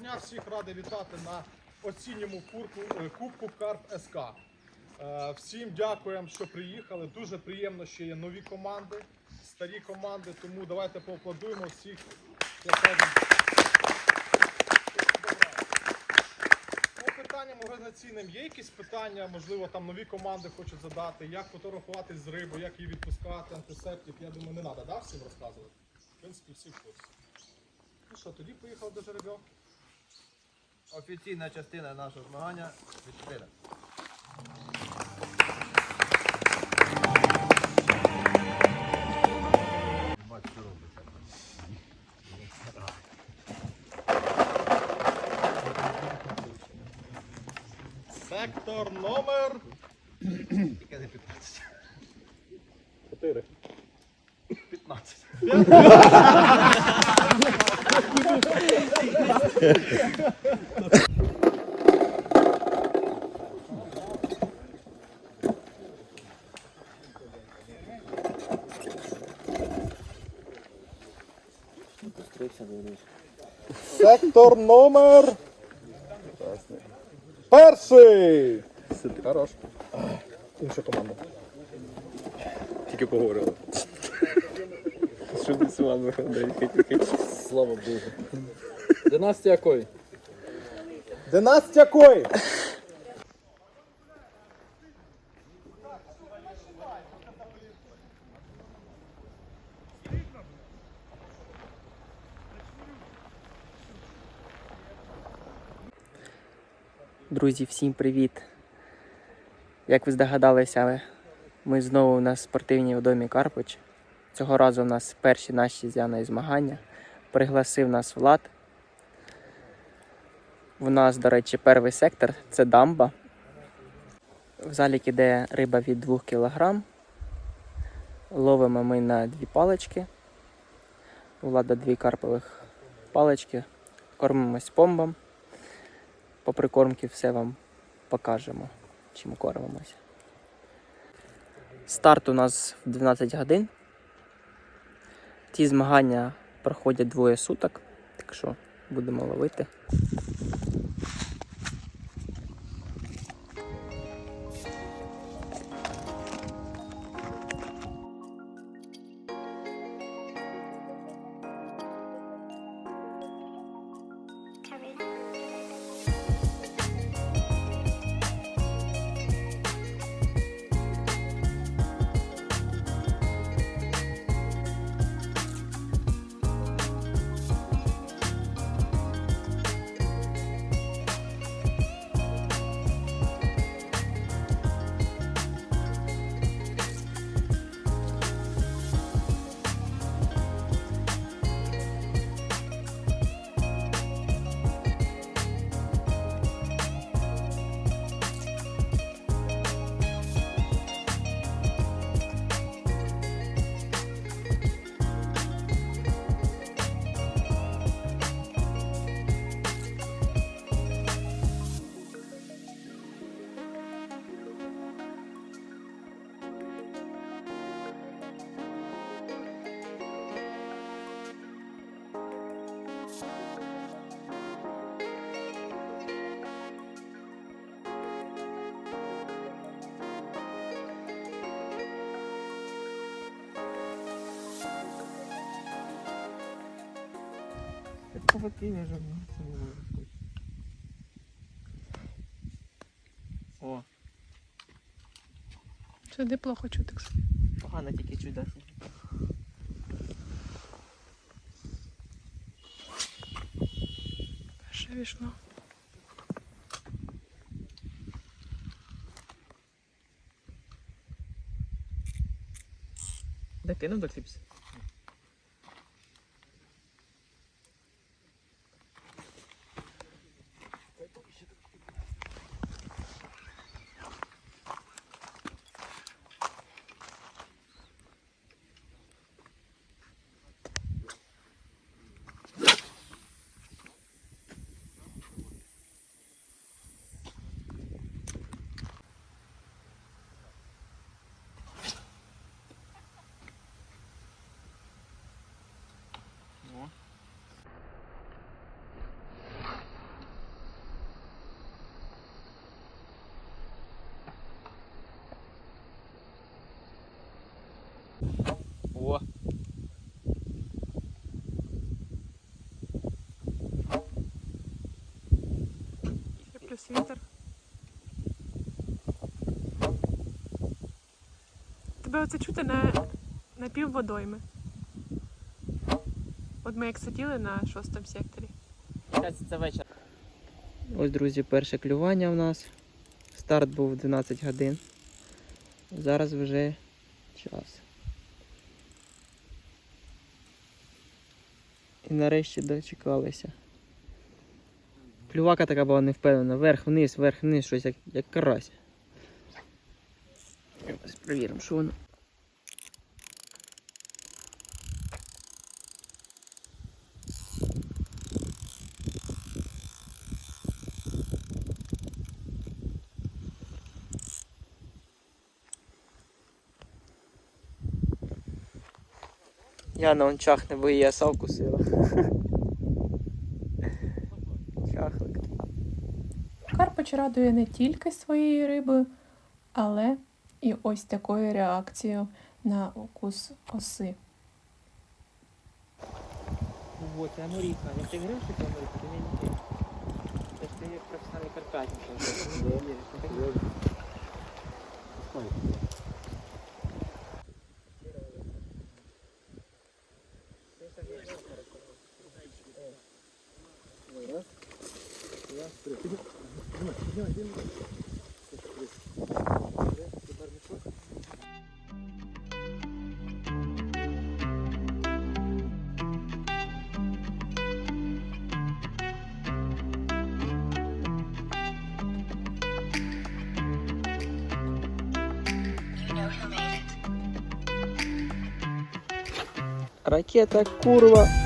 Дня, всіх радий вітати на осінньому курку, е, Кубку Карп СК. Е, Всім дякуємо, що приїхали. Дуже приємно, що є нові команди, старі команди. Тому давайте поаплодуємо всіх. По питанням організаційним є якісь питання, можливо, там нові команди хочуть задати, як фотографуватись з рибою, як її відпускати, антисептик. Я думаю, не треба, да, всім розказувати? В принципі, всі в курсі. Ну що, тоді поїхав до жеребьов. Офіційна частина нашого змагання відкрита. Сектор номер Тільки не 15. 4. 15. Сектор номер. Перший. Хорош. Інша команда. Тільки поговорили. Що ти з вами? Слава Богу. Династія якої? Династія Кой. Друзі, всім привіт! Як ви здогадалися, ми знову на спортивній водомі Карпич. Цього разу у нас перші наші з Яною змагання. Пригласив нас Влад. У нас, до речі, перший сектор це дамба. В залік іде риба від 2 кг. Ловимо ми на дві палички. У Влада дві карпових палички. Кормимось помбом по прикормці все вам покажемо, чим кормимося. Старт у нас в 12 годин. Ці змагання проходять двоє суток, так що будемо ловити. О, Сюди плохо чути. погано тільки чудесно. Ще війшло. Дитину докліпся. Тебе оце чути на, на півводойми. От ми як сиділи на шостому секторі. Це вечір. Ось, друзі, перше клювання у нас. Старт був в 12 годин. Зараз вже час. І нарешті дочекалися. Клювака така була невпевнена. Вверх-вниз, вверх-вниз, щось як, як карась. Ось перевіримо, що воно. Яна он чахне, бо її оса вкусила. Чахлик. Карпач радує не тільки своєю рибою, але і ось такою реакцією на укус оси. Вот, Амуріка. Я ти говорив, що це Амуріка? Ти не віриш. Це ж ти як професіональний карпатник. Не віриш. Ти так Ракета, курва.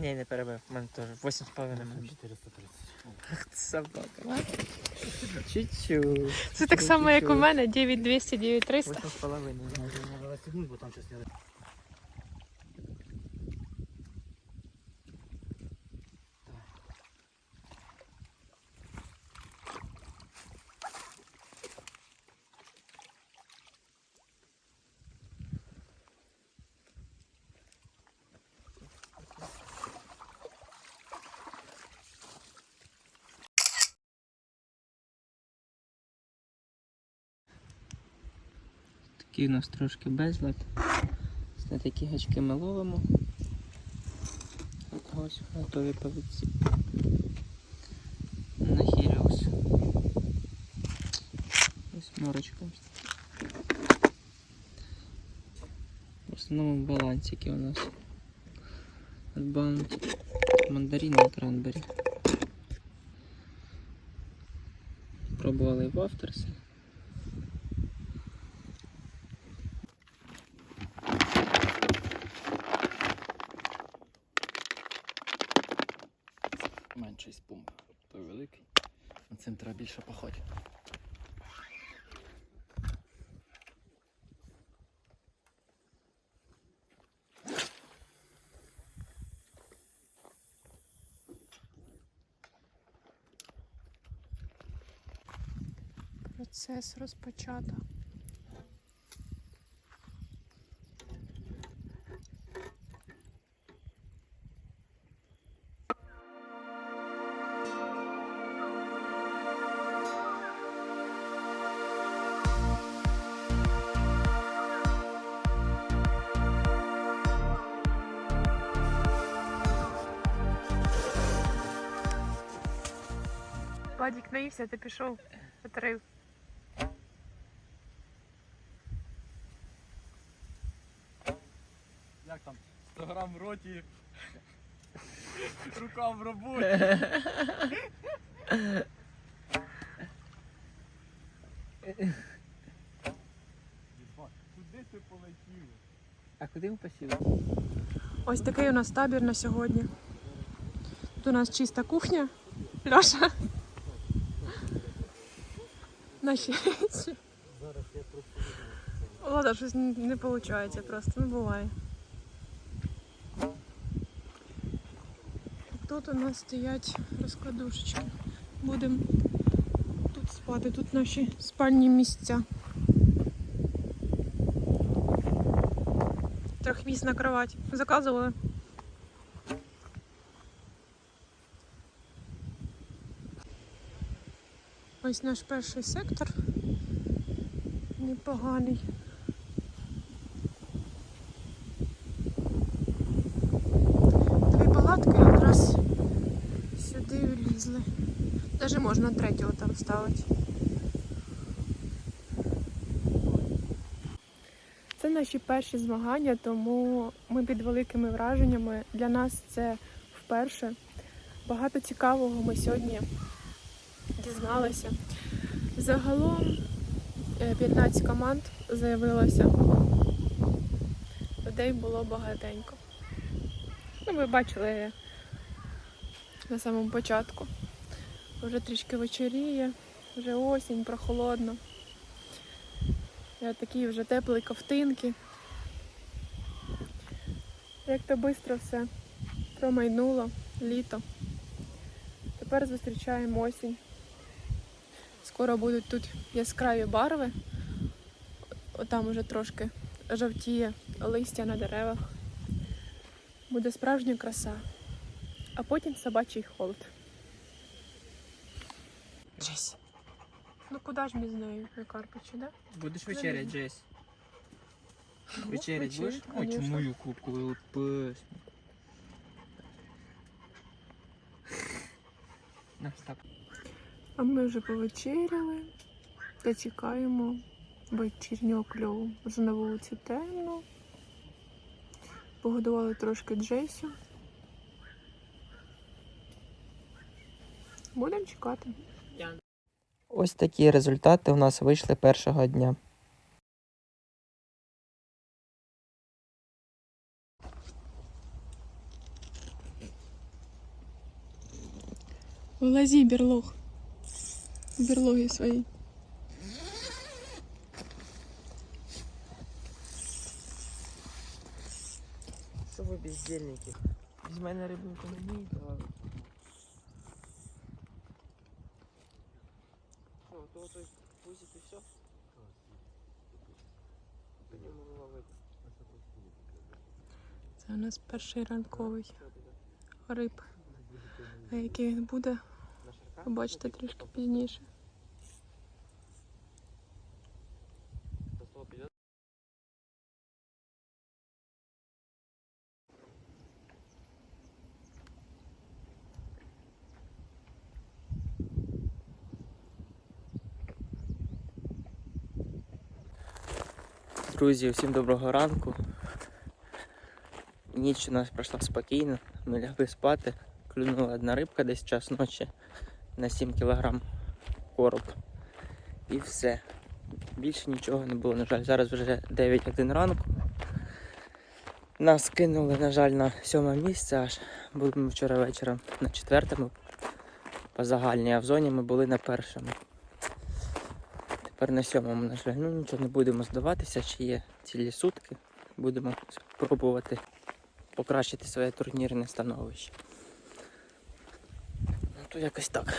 Ні, не перебив. в мене теж 8,5 430. Собака. Чуть-чуть. Це так само, як у мене 9200, 9300. 8,5. Такий у нас трошки безлад. На такі гачки ми ловимо. Ось готові повідці. На Хіріус. Ось морочка. В основному балансики у нас. Bounty, мандарин і кранбері. Пробували в авторсі. Менший спумп, той великий. На цим треба більше походь. Процес розпочато. Наївся, ти пішов, потрив. Як там? 100 грам в роті. Рука в роботі. Куди ти полетів? А куди ми посіли? Ось такий у нас табір на сьогодні. Тут у нас чиста кухня. Льоша. Наші. зараз я трупку. Влада, щось не виходить просто, ну буває. Тут у нас стоять розкладушечки. Будемо тут спати, тут наші спальні місця. Трьохмісна кровать. Заказували. Ось наш перший сектор. Непоганий. Дві палатки якраз сюди влізли. Даже можна третього там ставити. Це наші перші змагання, тому ми під великими враженнями. Для нас це вперше. Багато цікавого ми сьогодні дізналися. Загалом е, 15 команд заявилося. Людей було багатенько. Ну, ви бачили на самому початку. Вже трішки вечоріє, вже осінь, прохолодно. Я такі вже теплі ковтинки. Як то швидко все промайнуло літо. Тепер зустрічаємо осінь. Скоро будуть тут яскраві барви. Отам уже трошки жовтіє листя на деревах. Буде справжня краса. А потім собачий холод. Джесі. Ну куди ж ми з нею на Карпичі, да? Будеш вечеряти, Джесь? Вечерять будеш? вечерять, Ой, чому мою кубку ви пес. На, стоп. А ми вже повечеряли та чекаємо вечірнього кльову. Вже на вулиці темно. Погодували трошки Джесю. Будемо чекати. Ось такі результати у нас вийшли першого дня. Вилазі, берлог. Берлоги свої. Що ви бездельники? Без мене рибинку не вмієте ловити. Що, то той пузик і все? Ловити. Це у нас перший ранковий риб. А який він буде, побачите трішки пізніше. Друзі, всім доброго ранку. Ніч у нас пройшла спокійно, ми лягли спати. Клюнула одна рибка десь час ночі на 7 кг короб. І все. Більше нічого не було, на жаль. Зараз вже 9 годин ранку. Нас кинули, на жаль, на сьоме місце аж. Були ми вчора вечором на четвертому по загальній, а в зоні ми були на першому. Тепер на сьомому, на жаль. Ну нічого не будемо здаватися, чи є цілі сутки. Будемо спробувати покращити своє турнірне становище. Ну то якось так.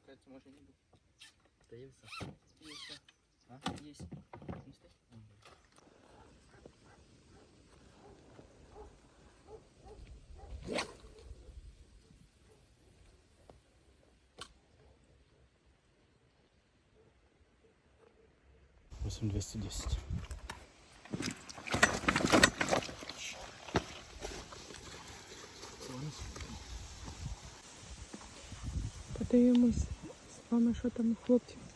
Кажется, може не буде. Та є все. Є все. А? Є. Нести? Восемь двести десять. Подивимось з вами, що там хлопців.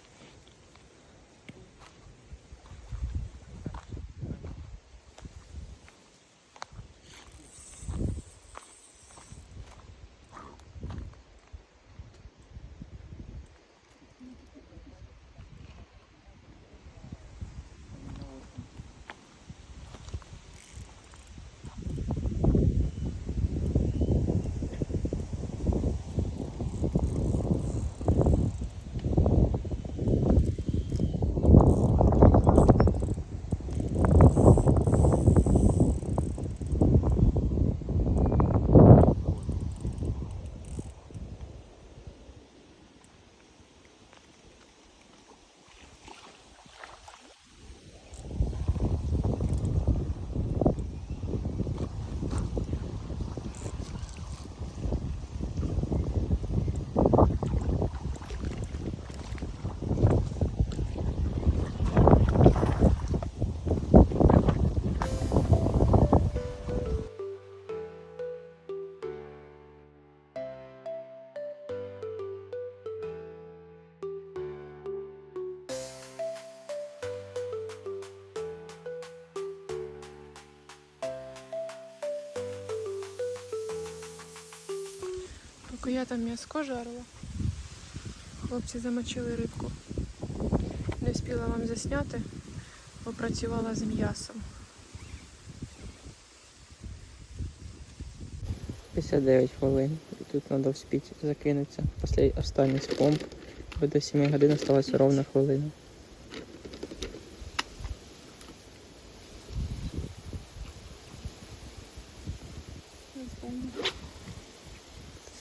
Я там м'яско жарила, хлопці замочили рибку. Не встигла вам засняти, бо працювала з м'ясом. 59 хвилин. І тут треба вспіти закинутися. Останній з помп. До 7 годин осталася ровно хвилина.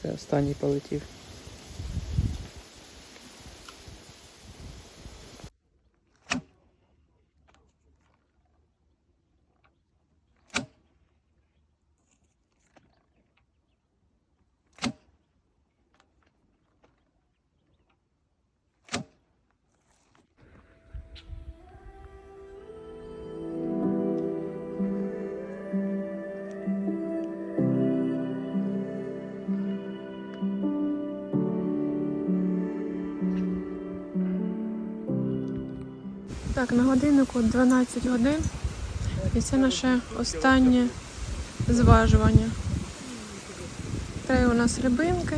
Це останній полетів. Так, на годиннику 12 годин. І це наше останнє зважування. Три у нас рибинки.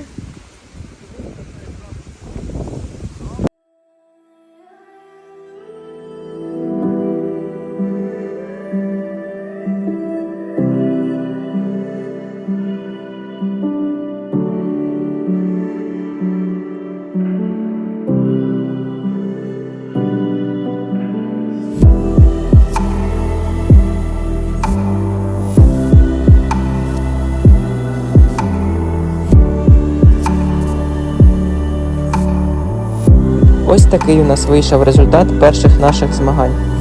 Такий у нас вийшов результат перших наших змагань.